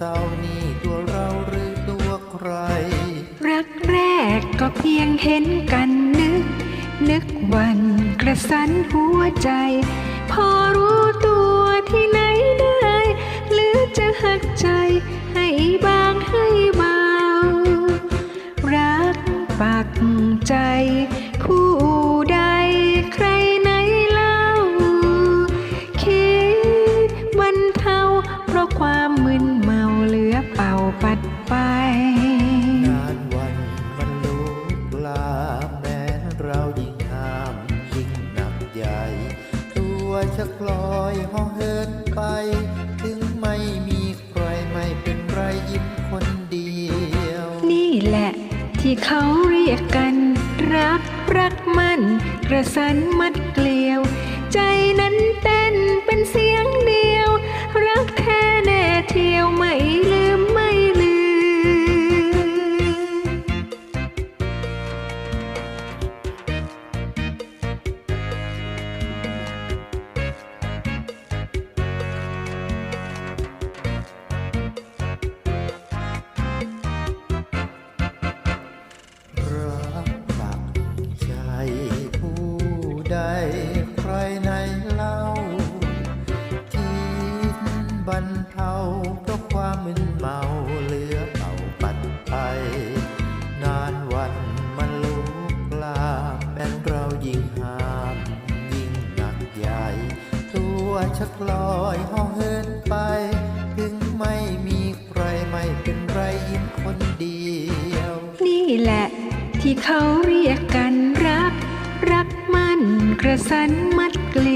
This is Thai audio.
ศร้านี่ตัวเราหรือตัวใคร รักแรกก็เพียงเห็นกันนึก นึกวันกระสันหัวใจ พอ ป่าปัดไป นานวันมันลุกลามแม้เรายิ่งห้ามยิ่งหนักใหญ่ ตัวชักลอยห่อเหินไป ถึงไม่มีใครไม่เป็นไรยิ้มคนเดียว นี่แหละ ที่เขาเรียกกัน รักรักมันกระสันมัดเกลียว ใจนั้นเต้นเป็นเสียงเดียว รักแท้แน่เที่ยวไม่ลื ใดใครในเล่า คิดบรรเทาเพราะความมึนเมาเหลือเป่าปัดไป นานวันมันลุกลามแม้นเรายิ่งห้าม ยิ่งหนักใหญ่ ตัวชักลอยห่อเหินไป ถึงไม่มีใครไม่เป็นไรยิ้มคนเดียว นี่แหละที่เขาเรียกกันร กระสันมัดเกลี